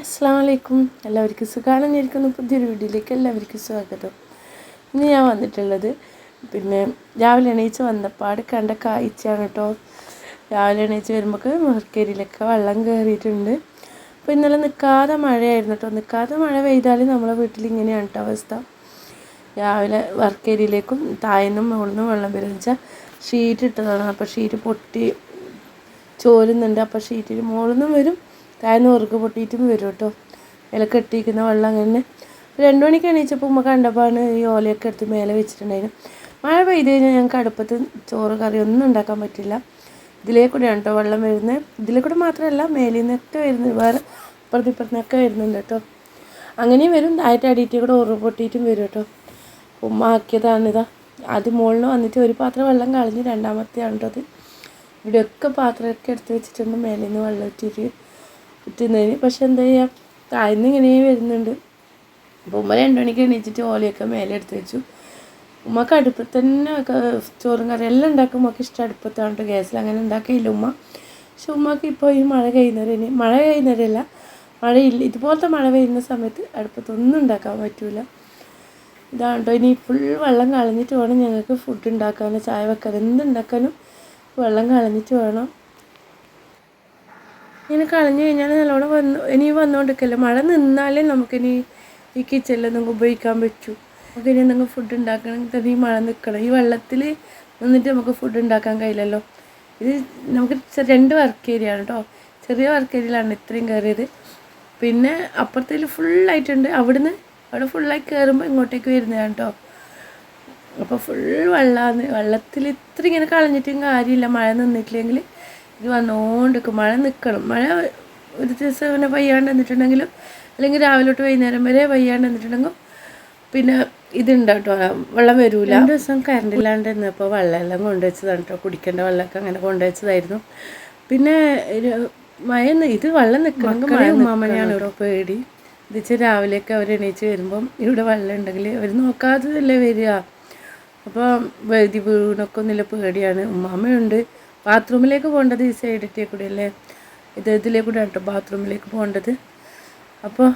അസ്സാം വലൈക്കും എല്ലാവർക്കും സുഖമാണെന്നിരിക്കുന്നു പുതിയൊരു വീഡിയോയിലേക്ക് എല്ലാവർക്കും സ്വാഗതം. ഇന്ന് ഞാൻ വന്നിട്ടുള്ളത് പിന്നെ രാവിലെ എണീച്ച് വന്നപ്പാട് കണ്ട കാഴ്ചയാണ് കേട്ടോ. രാവിലെ എണീച്ച് വരുമ്പോൾ മർക്കേരിയിലൊക്കെ വെള്ളം കയറിയിട്ടുണ്ട്. അപ്പോൾ ഇന്നലെ നിൽക്കാതെ മഴയായിരുന്നു കേട്ടോ. നിൽക്കാതെ മഴ പെയ്താൽ നമ്മളെ വീട്ടിൽ ഇങ്ങനെയാണ് കേട്ടോ അവസ്ഥ. രാവിലെ വർക്കേരിയിലേക്കും താഴെന്നും മുകളിൽ വെള്ളം വരുന്ന ഷീറ്റ് ഇട്ടതാണ് അപ്പോൾ ഷീറ്റ് പൊട്ടി ചോരുന്നുണ്ട്. അപ്പോൾ ഷീറ്റിൽ മുകളിൽ നിന്നും വരും. താഴ്ന്ന് ഉറുക്ക് പൊട്ടിയിട്ടും വരും കേട്ടോ. ഇല കെട്ടിയിരിക്കുന്ന വെള്ളം അങ്ങനെ രണ്ടു മണിക്ക് എണീച്ചപ്പോൾ ഉമ്മ കണ്ടപ്പോഴാണ് ഈ ഓലയൊക്കെ എടുത്ത് മേലെ വെച്ചിട്ടുണ്ടായിരുന്നു. മഴ പെയ്ത് കഴിഞ്ഞാൽ ഞങ്ങൾക്ക് അടുപ്പത്ത് ചോറ് കറി ഒന്നും ഉണ്ടാക്കാൻ പറ്റില്ല. ഇതിലേ കൂടെയാണ് കേട്ടോ വെള്ളം വരുന്നത്. ഇതിലേ കൂടെ മാത്രമല്ല മേലിൽ നിന്നൊക്കെ വരുന്നത് വേറെ ഇപ്പുറത്ത് ഇപ്പുറത്തുനിന്നൊക്കെ വരുന്നുണ്ട് കേട്ടോ. അങ്ങനെയും വരും. ആയിട്ട് അടിയിട്ട് കൂടെ ഉറു പൊട്ടിയിട്ടും വരും കേട്ടോ. ഉമ്മ ആക്കിയതാണിതാ ആദ്യം മുകളിൽ വന്നിട്ട് ഒരു പാത്രം വെള്ളം കളഞ്ഞ് രണ്ടാമത്തെയാണ് കേട്ടോ അത് ഇവിടെയൊക്കെ പാത്രമൊക്കെ എടുത്ത് വെച്ചിട്ടുണ്ട്. മേലിൽ നിന്ന് വെള്ളം ഇട്ടിട്ട് ഇട്ടുന്നതിന് പക്ഷെ എന്താ ചെയ്യുക താഴ്ന്ന് ഇങ്ങനെ വരുന്നുണ്ട്. അപ്പോൾ ഉമ്മ രണ്ടുമണിക്ക് എണീച്ചിട്ട് ഓലയൊക്കെ മേലെ എടുത്ത് വെച്ചു. ഉമ്മക്ക് അടുപ്പത്ത് തന്നെ ചോറും കറി എല്ലാം ഉണ്ടാക്കും ഉമ്മക്ക് ഇഷ്ടം. അടുപ്പത്താണ് കേട്ടോ ഗ്യാസിൽ അങ്ങനെ ഉണ്ടാക്കിയില്ല ഉമ്മ. പക്ഷെ ഉമ്മക്ക് ഇപ്പോൾ ഈ മഴ കഴിയുന്നവരെ മഴ കഴിയുന്നവരല്ല മഴയില്ല ഇതുപോലത്തെ മഴ പെയ്യുന്ന സമയത്ത് അടുപ്പത്തൊന്നും ഉണ്ടാക്കാൻ പറ്റില്ല ഇതാണ്ടോ ഇനി ഫുൾ വെള്ളം കളഞ്ഞിട്ട് വേണം ഞങ്ങൾക്ക് ഫുഡ് ഉണ്ടാക്കാനും ചായ വെക്കാനും. എന്തുണ്ടാക്കാനും വെള്ളം കളഞ്ഞിട്ട് വേണം. ഇങ്ങനെ കളഞ്ഞു കഴിഞ്ഞാൽ നല്ലോണം വന്നു ഇനി വന്നുകൊണ്ടിരിക്കല്ലോ മഴ നിന്നാലേ നമുക്കിനി ഈ കിച്ചണിൽ നമുക്ക് ഉപയോഗിക്കാൻ പറ്റൂ. നമുക്ക് ഇനി എന്തെങ്കിലും ഫുഡ് ഉണ്ടാക്കണമെങ്കിൽ തന്നെ ഈ മഴ നിൽക്കണം. ഈ വെള്ളത്തിൽ നിന്നിട്ട് നമുക്ക് ഫുഡ് ഉണ്ടാക്കാൻ കഴിയില്ലല്ലോ. ഇത് നമുക്ക് രണ്ട് വർക്ക് ഏരിയ ആണ് കേട്ടോ ചെറിയ വർക്ക് ഏരിയയിലാണ് ഇത്രയും കയറിയത്. പിന്നെ അപ്പുറത്തേൽ ഫുള്ളായിട്ടുണ്ട് അവിടുന്ന് അവിടെ ഫുള്ളായി കയറുമ്പോൾ ഇങ്ങോട്ടേക്ക് വരുന്നതാണ് കേട്ടോ അപ്പോൾ ഫുൾ വെള്ളമാണ് വെള്ളത്തിൽ ഇത്ര ഇങ്ങനെ കളഞ്ഞിട്ടും കാര്യമില്ല. മഴ നിന്നിട്ടില്ലെങ്കിൽ ഇത് വന്നുകൊണ്ടിരിക്കും മഴ നിൽക്കണം മഴ ഒരു ദിവസം ഇങ്ങനെ വയ്യാണ്ട് നിന്നിട്ടുണ്ടെങ്കിലും അല്ലെങ്കിൽ രാവിലെ തൊട്ട് വൈകുന്നേരം വരെ വയ്യാണ്ട് നിന്നിട്ടുണ്ടെങ്കിൽ പിന്നെ ഇതുണ്ട് കേട്ടോ. വെള്ളം വരൂല. രണ്ട് ദിവസം കറണ്ട് ഇല്ലാണ്ട് നിന്നപ്പോൾ വെള്ളമെല്ലാം കൊണ്ടുവച്ചതാണ് കേട്ടോ. കുടിക്കേണ്ട വെള്ളമൊക്കെ അങ്ങനെ കൊണ്ടുവച്ചതായിരുന്നു പിന്നെ മഴ ഇത് വെള്ളം നിൽക്കണമെങ്കിൽ മഴ ഉമ്മാമനെയാണ് കേട്ടോ. പേടി. ഇത് വെച്ചാൽ രാവിലെയൊക്കെ അവർ എണീച്ച് വരുമ്പം ഇവിടെ വെള്ളം ഉണ്ടെങ്കിൽ അവർ നോക്കാത്തതല്ലേ വരിക. അപ്പോൾ വൈദ്യുതി വീണൊക്കെ ഒന്നുമില്ല പേടിയാണ്. ഉമ്മാമ്മയുണ്ട് ബാത്റൂമിലേക്ക് പോകേണ്ടത് ഈ സൈഡിട്ടേ കൂടെ അല്ലേ? ഇത് ഇതിലേ കൂടെ കേട്ടോ ബാത്റൂമിലേക്ക് പോകേണ്ടത്. അപ്പോൾ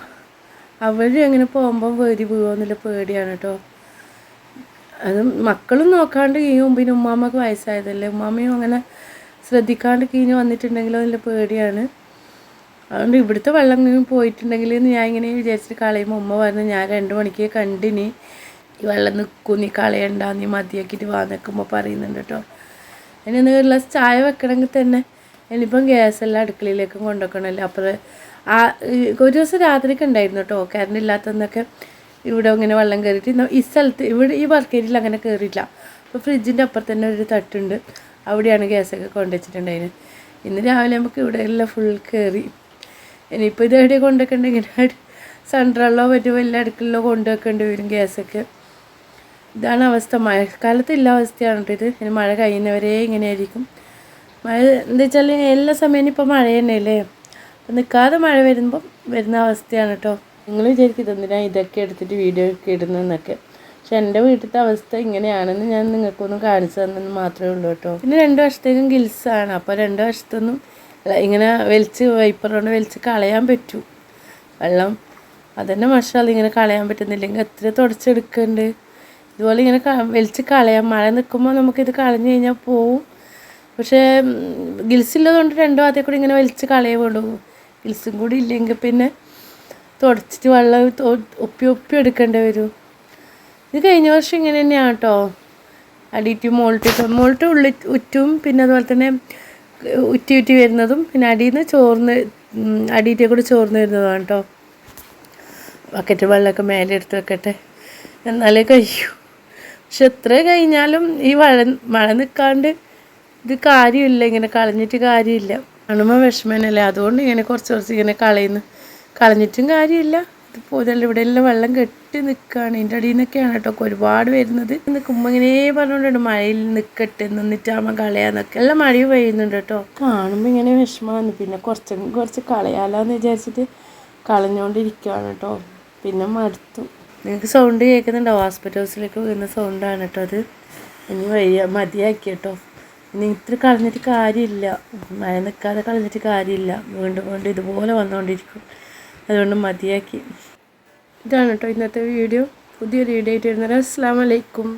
അവഴി അങ്ങനെ പോകുമ്പോൾ വൈദ്യുതി വീഴുമെന്നുള്ള പേടിയാണ് കേട്ടോ. അത് മക്കളും നോക്കാണ്ട് കീയും പിന്നെ ഉമ്മാമ്മക്ക് വയസ്സായതല്ലേ? ഉമ്മാമ്മയും അങ്ങനെ ശ്രദ്ധിക്കാണ്ട് കീഞ്ഞ് വന്നിട്ടുണ്ടെങ്കിലോ അതിന്റെ പേടിയാണ്. അതുകൊണ്ട് ഇവിടുത്തെ വെള്ളം പോയിട്ടുണ്ടെങ്കിൽ ഞാൻ ഇങ്ങനെ വിചാരിച്ചിട്ട് കളയുമ്പോൾ ഉമ്മ പറഞ്ഞു ഞാൻ രണ്ട് മണിക്ക് കണ്ടിനി. ഈ വെള്ളം നിൽക്കും നീ കളയണ്ട നീ മതിയാക്കിയിട്ട് വാ നിൽക്കുമ്പോൾ പറയുന്നുണ്ട് കേട്ടോ. ഇനി ഒന്ന് ഒരു ഗ്ലാസ് ചായ വെക്കണമെങ്കിൽ തന്നെ ഇനിയിപ്പം ഗ്യാസ് എല്ലാം അടുക്കളയിലേക്കും കൊണ്ടുവെക്കണമല്ലോ. അപ്പോൾ ആ ഒരു ദിവസം രാത്രിക്ക് ഉണ്ടായിരുന്നു കേട്ടോ. കറണ്ട് ഇല്ലാത്തന്നൊക്കെ ഇവിടെ ഇങ്ങനെ വെള്ളം കയറിയിട്ട് ഈ സ്ഥലത്ത് ഇവിടെ ഈ വർക്കേരിയിൽ അങ്ങനെ കയറിയില്ല അപ്പോൾ ഫ്രിഡ്ജിന്റെ അപ്പുറത്ത് തന്നെ ഒരു തട്ടുണ്ട്. അവിടെയാണ് ഗ്യാസൊക്കെ കൊണ്ടുവച്ചിട്ടുണ്ടായിന് ഇന്ന് രാവിലെ നമുക്ക് ഇവിടെ എല്ലാം ഫുൾ കയറി. ഇനിയിപ്പോൾ ഇത് എവിടെ കൊണ്ടുവെക്കണ്ടെങ്കിൽ സെൻട്രലിലോ മറ്റോ വലിയ അടുക്കളിലോ കൊണ്ടുവെക്കേണ്ടി വരും ഗ്യാസൊക്കെ ഇതാണ് അവസ്ഥ. മഴക്കാലത്ത് ഇല്ല അവസ്ഥയാണ് കേട്ടോ ഇത്. ഇനി മഴ കഴിയുന്നവരെ ഇങ്ങനെയായിരിക്കും. മഴ എന്താ വെച്ചാൽ എല്ലാ സമയം ഇപ്പോൾ മഴ തന്നെയല്ലേ? അപ്പം നിൽക്കാതെ മഴ വരുമ്പം വരുന്ന അവസ്ഥയാണ് കേട്ടോ. നിങ്ങൾ വിചാരിക്കും ഇതെന്തിനാ ഇതൊക്കെ എടുത്തിട്ട് വീഡിയോ ഒക്കെ ഇടുന്നതെന്നൊക്കെ. പക്ഷെ എന്റെ വീട്ടിലത്തെ അവസ്ഥ ഇങ്ങനെയാണെന്ന് ഞാൻ നിങ്ങൾക്കൊന്ന് കാണിച്ചു തന്നെന്ന് മാത്രമേ ഉള്ളൂ കേട്ടോ. പിന്നെ രണ്ട് വർഷത്തേക്കും ഗിൽസാണ്. അപ്പോൾ രണ്ട് വർഷത്തൊന്നും ഇങ്ങനെ വലിച്ച് വൈപ്പർ കൊണ്ട് വലിച്ച് കളയാൻ പറ്റൂ. വെള്ളം അതന്നെ മഷാൽ ഇങ്ങനെ കളയാൻ പറ്റുന്നില്ലെങ്കിൽ എത്ര തുടച്ചെടുക്കുന്നുണ്ട്. ഇതുപോലെ ഇങ്ങനെ വലിച്ച് കളയാം. മഴ നിൽക്കുമ്പോൾ നമുക്കിത് കളഞ്ഞു കഴിഞ്ഞാൽ പോവും. പക്ഷേ ഗിൽസ് ഇല്ലതുകൊണ്ട് രണ്ടോ ആദ്യം കൂടി ഇങ്ങനെ വലിച്ച് കളയേ വേണ്ടു. ഗിൽസും കൂടി ഇല്ലെങ്കിൽ പിന്നെ തുടച്ചിട്ട് വെള്ളം ഒപ്പി ഒപ്പി എടുക്കേണ്ടി വരും. ഇത് കഴിഞ്ഞ വർഷം ഇങ്ങനെ തന്നെയാണ് കേട്ടോ അടിയിട്ട് മോൾട്ട് മോൾട്ട് ഉള്ളി ഉറ്റും പിന്നെ അതുപോലെ തന്നെ ഉറ്റി ഉറ്റി വരുന്നതും പിന്നെ അടിയിൽ നിന്ന് ചോർന്ന് അടിയിട്ടേ കൂടി ചോർന്ന് വരുന്നതാണ് കേട്ടോ ബക്കറ്റ് വെള്ളമൊക്കെ മേലെ എടുത്ത് വെക്കട്ടെ. എന്നാലേ കഴിയൂ. പക്ഷെ എത്ര കഴിഞ്ഞാലും ഈ മഴ മഴ നിൽക്കാണ്ട് ഇത് കാര്യമില്ല. ഇങ്ങനെ കളഞ്ഞിട്ട് കാര്യമില്ല. കാണുമ്പോൾ വിഷമനല്ലേ അതുകൊണ്ട് ഇങ്ങനെ കുറച്ച് കുറച്ച് ഇങ്ങനെ കളയുന്നു. കളഞ്ഞിട്ടും കാര്യമില്ല. ഇത് പോതല്ല ഇവിടെ എല്ലാം വെള്ളം കെട്ടി നിൽക്കുകയാണ് ഇതിന്റെ അടിയിൽ നിന്നൊക്കെയാണ് കേട്ടോ ഒരുപാട് വരുന്നത്. നിൽക്കുമ്പോൾ ഇങ്ങനെ പറഞ്ഞുകൊണ്ടുണ്ട് മഴയിൽ നിൽക്കട്ടെ നിന്നിട്ടാകുമ്പോൾ കളയാന്നൊക്കെ. എല്ലാം മഴ പെയ്യുന്നുണ്ട് കേട്ടോ. കാണുമ്പോൾ ഇങ്ങനെ വിഷമമാണ്. പിന്നെ കുറച്ചും കുറച്ച് കളയാലോന്ന് വിചാരിച്ചിട്ട് കളഞ്ഞുകൊണ്ടിരിക്കുകയാണ് കേട്ടോ. പിന്നെ മടുത്തു. നിങ്ങൾക്ക് സൗണ്ട് കേൾക്കുന്നുണ്ടോ ഹോസ്പിറ്റൽ ഹൗസിലേക്ക് വീഴുന്ന സൗണ്ടാണ് കേട്ടോ അത്. ഇനി വയ്യ മതിയാക്കി കേട്ടോ ഇനി ഇത്ര കളഞ്ഞിട്ട് കാര്യമില്ല. മഴ നിൽക്കാതെ കളഞ്ഞിട്ട് കാര്യമില്ല. വീണ്ടും വീണ്ടും ഇതുപോലെ വന്നുകൊണ്ടിരിക്കും അതുകൊണ്ട് മതിയാക്കി. ഇതാണ് കേട്ടോ ഇന്നത്തെ വീഡിയോ പുതിയൊരു വീഡിയോ ആയിട്ട് വരുന്നത് അസ്സാം വലൈക്കും